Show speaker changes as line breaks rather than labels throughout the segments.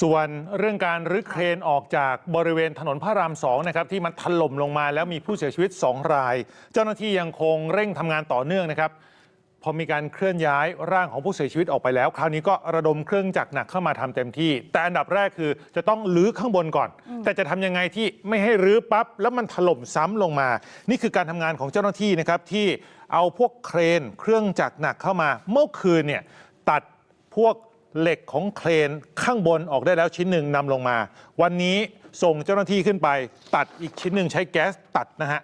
ส่วนเรื่องการรื้อเครนออกจากบริเวณถนนพระรามสองนะครับที่มันถล่มลงมาแล้วมีผู้เสียชีวิต 2 ราย เจ้าหน้าที่ยังคงเร่งทำงานต่อเนื่องนะครับ พอมีการเคลื่อนย้ายร่างของผู้เสียชีวิตออกไปแล้ว คราวนี้ก็ระดมเครื่องจักรหนักเข้ามาทำเต็มที่ แต่อันดับแรกคือจะต้องรื้อข้างบนก่อน แต่จะทำยังไงที่ไม่ให้รื้อปั๊บแล้วมันถล่มซ้ำลงมา นี่คือการทำงานของเจ้าหน้าที่นะครับที่เอาพวกเครน เครื่องจักรหนักเข้ามา เมื่อคืนเนี่ยตัดพวก เหล็กของเครนข้างบนออกได้แล้วชิ้นหนึ่งนำลงมา วันนี้ส่งเจ้าหน้าที่ขึ้นไป ตัดอีกชิ้นหนึ่งใช้แก๊สตัดนะฮะ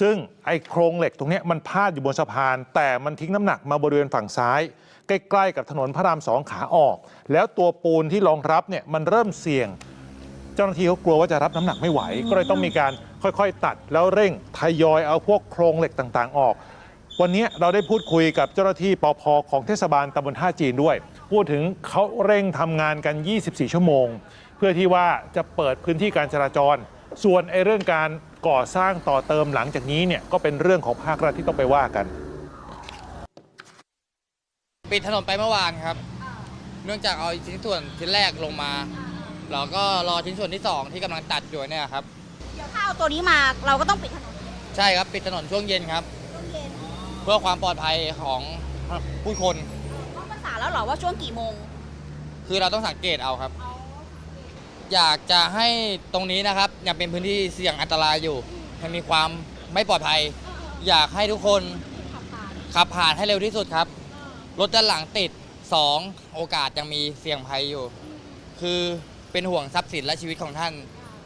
ซึ่งไอ้โครงเหล็กตรงนี้มันพาดอยู่บนสะพาน แต่มันทิ้งน้ำหนักมาบริเวณฝั่งซ้าย ใกล้ๆกับถนนพระรามสองขาออก แล้วตัวปูนที่รองรับเนี่ยมันเริ่มเสี่ยง เจ้าหน้าที่เขากลัวว่าจะรับน้ำหนักไม่ไหว ก็เลยต้องมีการค่อยๆ ตัดแล้วเร่งทยอยเอาพวกโครงเหล็กต่างๆ ออก วันนี้เราได้พูดคุยกับเจ้าหน้าที่ปพของเทศบาลตำบลท่าจีนด้วย พูดถึงเขาเร่งทำงานกัน 24 ชั่วโมง เพื่อที่ว่าจะเปิดพื้นที่การจราจร ส่วนไอ้เรื่องการก่อสร้างต่อเติมหลังจากนี้เนี่ยก็เป็นเรื่องของภาครัฐที่ต้องไปว่ากัน
ปิดถนนไปเมื่อวานครับ เนื่องจากเอาชิ้นส่วนชิ้นแรกลงมาเราก็รอชิ้นส่วนที่สองที่กำลังตัดอยู่เนี่ยครับ
เดี๋ยวถ้าเอาตัวนี้มาเราก็ต้องปิดถนน
ใช่ครับ ปิดถนนช่วงเย็นครับ
ช่วงเย็น
เพื่อความปลอดภัยของผู้คน
ต้องประสานแล้วเหรอว่าช่วงกี่โมง
คือเราต้องสังเกตเอาครับอยากจะให้ตรงนี้นะครับยังเป็นพื้นที่เสี่ยงอันตรายอยู่ยังมีความไม่ปลอดภัย อยากให้ทุกคน
ขับผ่าน
ขับผ่านให้เร็วที่สุดครับรถด้านหลังติด 2 โอกาสยังมีเสี่ยงภัยอยู่ คือเป็นห่วงทรัพย์สินและชีวิตของท่าน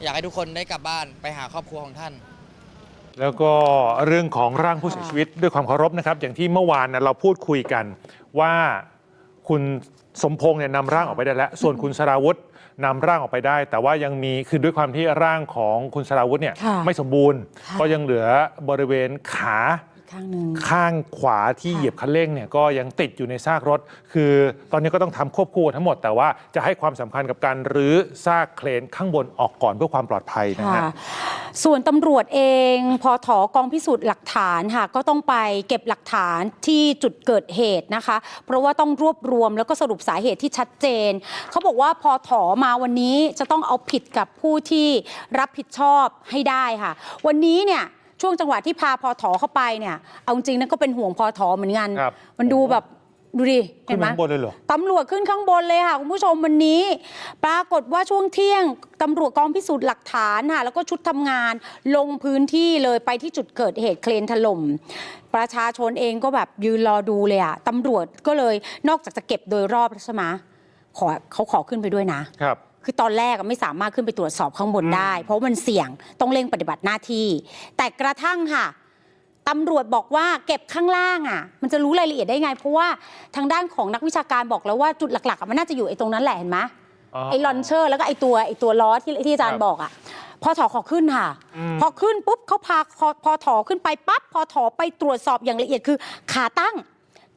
อยากให้ทุกคนได้กลับบ้านไปหาครอบครัวของท่าน
แล้วก็เรื่องของร่างผู้เสียชีวิตด้วยความเคารพนะครับ อย่างที่เมื่อวานนะเราพูดคุยกันว่าคุณสมพงษ์เนี่ยนำร่างออกไปได้แล้ว ส่วนคุณสราวุธนำร่างออกไปได้ แต่ว่ายังมีคือด้วยความที่ร่างของคุณสราวุธเนี่ย
ค่ะ
ไม่สมบูรณ์
ค่ะ
ก็ยังเหลือบริเวณขา
อีก ข้างหนึ่ง
ข้างขวาที่
ค่ะ
เหยียบคันเร่งเนี่ยก็ยังติดอยู่ในซากรถ คือตอนนี้ก็ต้องทำควบคู่กันทั้งหมด แต่ว่าจะให้ความสำคัญกับการรื้อซากเครนข้างบนออกก่อนเพื่อความปลอดภัยนะ
ค่ะ
ฮะ
ส่วนตำรวจเองพอถอกองพิสูจน์หลักฐานค่ะก็ต้องไปเก็บหลักฐานที่จุดเกิดเหตุนะคะ เพราะว่าต้องรวบรวมแล้วก็สรุปสาเหตุที่ชัดเจน เขาบอกว่าพอถอมาวันนี้จะต้องเอาผิดกับผู้ที่รับผิดชอบให้ได้ค่ะ วันนี้เนี่ย ช่วงจังหวะที่พาพอถอเข้าไปเนี่ยเอาจริงๆนั่นก็เป็นห่วงพอถอเหมือนกัน
ครับ
มันดูแบบดูดิ
ขึ้
เห็
น
นไหม
มาข้างบนเลยเหรอ
ตำรวจขึ้นข้างบนเลยค่ะคุณผู้ชมวันนี้ ปรากฏว่าช่วงเที่ยงตำรวจกองพิสูจน์หลักฐานค่ะแล้วก็ชุดทำงานลงพื้นที่เลยไปที่จุดเกิดเหตุเครนถล่มประชาชนเองก็แบบยืนรอดูเลยอะตำรวจก็เลยนอกจากจะเก็บโดยรอบแล้วใช่ไหมขอเขาขอขึ้นไปด้วยนะ
ครับ
คือตอนแรกอะไม่สามารถขึ้นไปตรวจสอบข้างบนได้ เพราะมันเสี่ยงต้องเร่งปฏิบัติหน้าที่ แต่กระทั่งค่ะตำรวจบอกว่าเก็บข้างล่างอะ มันจะรู้รายละเอียดได้ไง เพราะว่าทางด้านของนักวิชาการบอกแล้วว่าจุดหลักๆอะมันน่าจะอยู่ไอ้ตรงนั้นแหละเห็นไหม
อ๋อ
ไอ้ลอนเชอร์ แล้วก็ไอ้ตัวไอ้ตัวล้อที่ที่อาจาร
ครั
ย์
บ
บอกอะพอถอขอขึ้นค่ะ
อืม
พอขึ้นปุ๊บเขาพาพอพอถอขึ้นไปปั๊บพอถอไปตรวจสอบอย่างละเอียดคือขาตั้ง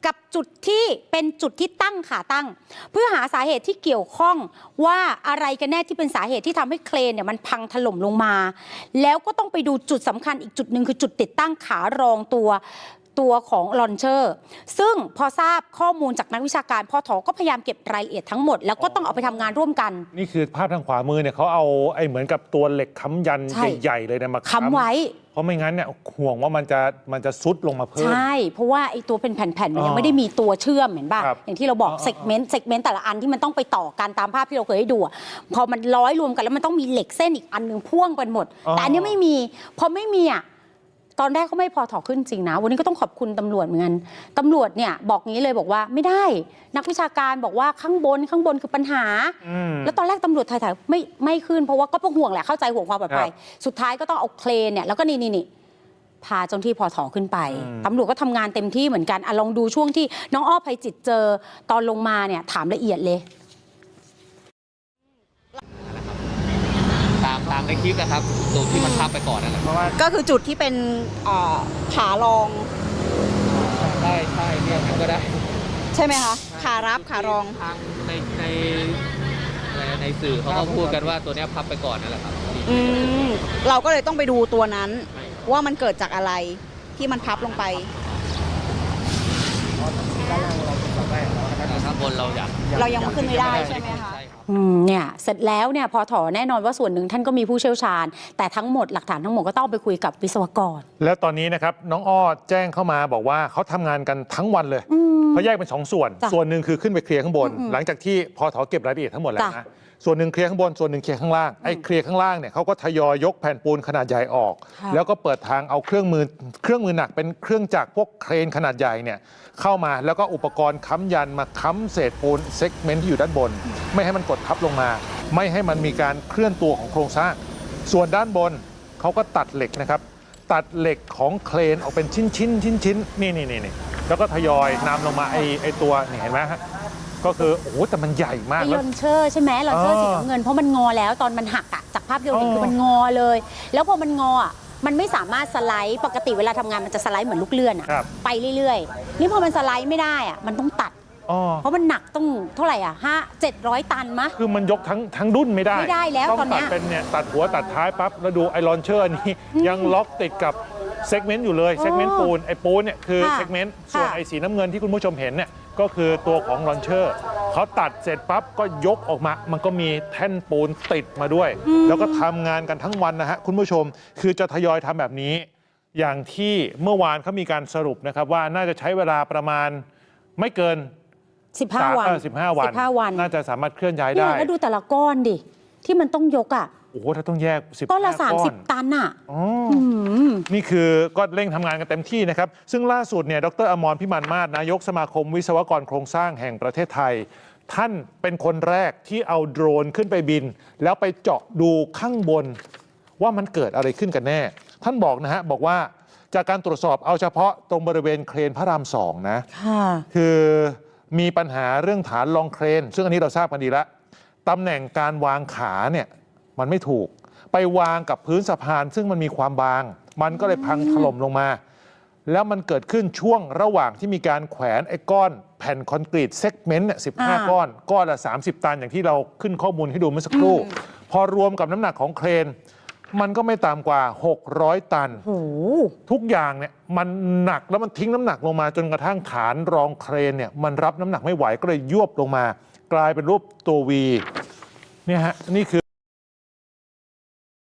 กับจุดที่เป็นจุดที่ตั้งขาตั้ง เพื่อหาสาเหตุที่เกี่ยวข้องว่าอะไรกันแน่ที่เป็นสาเหตุที่ทำให้เครนเนี่ยมันพังถล่มลงมา แล้วก็ต้องไปดูจุดสำคัญอีกจุดหนึ่งคือจุดติดตั้งขารองตัวตัวของลอนเชอร์ ซึ่งพอทราบข้อมูลจากนักวิชาการพอถอก็พยายามเก็บรายละเอียดทั้งหมด แล้วก็ต้องเอาไปทำงานร่วมกัน
นี่คือภาพทางขวามือเนี่ยเขาเอาไอ้เหมือนกับตัวเหล็กค้ำยัน
ใช่
ใหญ่ๆเลยเนี่ยมา
ค้ำไว้
เพ ราะไม่งั้นเนี่ยห่วงว่ามันจะมันจะซุดลงมาเพิ่ม
ใช่ เพราะว่าไอ้ตัวเป็นแผ่นๆมัน
อ๋
ยั
อง
ไม่ได้มีตัวเชื่อมเห็นป่ะ
ครับ
อย่างที่เราบอก
อ๋อ
เซกเมนต์เซกเมนต์แต่ละอันที่มันต้องไปต่อกันตามภาพที่เราเคยให้ดูอะพอมันร้อยรวมกันแล้วมันต้องมีเหล็กเส้นอีกอันหนึ่งพ่วงไปหมด
อ๋อ
แต่อันนี้ไม่มี พอไม่มีอะ ตอนแรกก็ไม่พอถอขึ้นจริงนะ วันนี้ก็ต้องขอบคุณตำรวจเหมือนกันตำรวจเนี่ยบอกงี้เลยบอกว่าไม่ได้ นักวิชาการบอกว่าข้างบนข้างบนคือปัญหา
อืม
แล้วตอนแรกตำรวจไทยๆไม่ไม่ขึ้นเพราะว่าก็เป็นห่วงแหละเข้าใจห่วงความปลอดภัย
ครับ
สุดท้ายก็ต้องเอาเครนเนี่ยแล้วก็นี่นี่นี่พาเจ้าหน้าที่พอถอขึ้นไป
อืม
ตำรวจก็ทำงานเต็มที่เหมือนกันอะลองดูช่วงที่น้องอ้อภัยจิตเจอตอนลงมาเนี่ยถามละเอียดเลย
ตามตาม ในคลิปนะครับตัวที่มันทับไปก่อนนั่นแหละเพราะว่า
ก็คือจุดที่เป็นอ่าขารอง
ได้ใช่เรียกกันก็ได้
ใช่ไหมคะขารับขารอง
ทางในในในในสื่อเขาก็พูดกันว่าตัวเนี้ยพับไปก่อนนั่นแหละครับ
อืมเราก็เลยต้องไปดูตัวนั้น
ใช่ครับ
ว่ามันเกิดจากอะไรที่มันพับลงไป
ข้างบนเราอยาก
เรายังขึ้นไม่ได้ใช่ไหมคะ
ใช่ครับ
อืมเนี่ยเสร็จแล้วเนี่ยพอถอแน่นอนว่าส่วนหนึ่งท่านก็มีผู้เชี่ยวชาญ แต่ทั้งหมดหลักฐานทั้งหมดก็ต้องเอาไปคุยกับวิศวกร
แล้วตอนนี้นะครับน้องอ้อแจ้งเข้ามาบอกว่าเขาทำงานกันทั้งวันเลย
อืม
เขาแยกเป็นสองส่วน
จ้ะ
ส่วนหนึ่งคือขึ้นไปเคลียร์ข้างบน
อืม
หลังจากที่พอถอเก็บรายละเอียดทั้งหมดแล้ว
จ้ะ
นะส่วนหนึ่งเคลียร์ข้างบนส่วนหนึ่งเคลียร์ข้างล่างไอ้เคลียร์ข้างล่างเนี่ยเขาก็ทยอยยกแผ่นปูนขนาดใหญ่ออก
ค่ะ
แล้วก็เปิดทางเอาเครื่องมือเครื่องมือหนักเป็นเครื่องจักรพวกเครนขนาดใหญ่เนี่ยเข้ามาแล้วก็อุปกรณ์ค้ำยันมาค้ำเศษปูนเซกเมนต์ที่อยู่ด้านบน ไม่ให้มันกดทับลงมา ไม่ให้มันมีการเคลื่อนตัวของโครงสร้าง ส่วนด้านบนเขาก็ตัดเหล็กนะครับ ตัดเหล็กของเครนออกเป็นชิ้นชิ้นชิ้นชิ้นๆนี่นี่นี่นี่แล้วก็ทยอยนำลงมาไอไอตัวนี่เห็นไหมฮะก็คือโอ้โหแต่มันใหญ่มาก
ไอ้
แล้
ล
ว
อนเชอร์ใช่ไหมลอนเชอร์
อ๋อ
สีน้ำเงินเพราะมันงอแล้วตอนมันหักอะจากภาพที่เราเห็น
อ๋อ
คือมันงอเลย แล้วพอมันงออะมันไม่สามารถสไลด์ปกติเวลาทำงานมันจะสไลด์เหมือนลูกเลื่อนอะ
ครับ
ไปเรื่อยๆ นี่พอมันสไลด์ไม่ได้อะมันต้องตัด
อ๋อ
เพราะมันหนักต้องเท่าไหร่อะห้าเจ็ดร้อยตันมะ
คือมันยกทั้งทั้งดุนไม่ได้
ไม่ได้แล้ว
ต้อง
ตอนเนี้
ตัด
ย
เป็นเนี่ยตัดหัวตัดท้ายปั๊บแล้วดูไอรอนเชอร์นี่ยังล็อกติดกับเซกเมนต์อยู่เลยเซกเมนต์ปูนไอปูนเนี่ยคือ
ค่ะ
เซกเมนต์ส่วน
ค่ะ
ไอสีน้ำเงินที่คุณผู้ชมเห็นเนี่ยก็คือตัวของรอนเชอร์เขาตัดเสร็จปั๊บก็ยกออกมา มันก็มีแท่นปูนติดมาด้วย แล้วก็ทำงานกันทั้งวันนะฮะคุณผู้ชมคือจะทยอยทำแบบนี้ อย่างที่เมื่อวานเขามีการสรุปนะครับว่าน่าจะใช้เวลาประมาณ ไม่เกิน
สิบห้าวัน
เออ15 วัน
สิบห้าวัน
น่าจะสามารถเคลื่อนย้าย
เนี่
ได้
ยแล้วดูแต่ละก้อนดิ ที่มันต้องยกอะ
โอ้โห ถ้าต้องแยก 10
ก้อนละ
ก้อน
30 ตันอะ
อ๋อ
อืม
นี่คือก็เร่งทำงานกันเต็มที่นะครับ ซึ่งล่าสุดเนี่ยดรอมรพิมานมาศนายกสมาคมวิศวกรโครงสร้างแห่งประเทศไทย ท่านเป็นคนแรกที่เอาโดรนขึ้นไปบิน แล้วไปเจาะดูข้างบน ว่ามันเกิดอะไรขึ้นกันแน่ ท่านบอกนะฮะ บอกว่าจากการตรวจสอบเอาเฉพาะตรงบริเวณเครนพระรามสองนะ
ค่ะ
คือ มีปัญหาเรื่องฐานรองเครน ซึ่งอันนี้เราทราบกันดีแล้วตำแหน่งการวางขาเนี่ยมันไม่ถูก ไปวางกับพื้นสะพาน ซึ่งมันมีความบาง มันก็เลยพังถล่มลงมา แล้วมันเกิดขึ้นช่วงระหว่างที่มีการแขวนไอ้ก้อนแผ่นคอนกรีตเซกเมนต์เนี่ยสิ
อ่า
ก้อน ก้อนละ 30 ตันอย่างที่เราขึ้นข้อมูลให้ดูเมื่อสักครู่ พอรวมกับน้ำหนักของเครน มันก็ไม่ต่ำกว่า 600 ตัน
โอ้โห
ทุกอย่างเนี่ยมันหนักแล้วมันทิ้งน้ำหนักลงมา จนกระทั่งฐานรองเครนเนี่ยมันรับน้ำหนักไม่ไหวก็เลยยวบลงมา กลายเป็นรูปตัววีเนี่ยฮะนี่คือ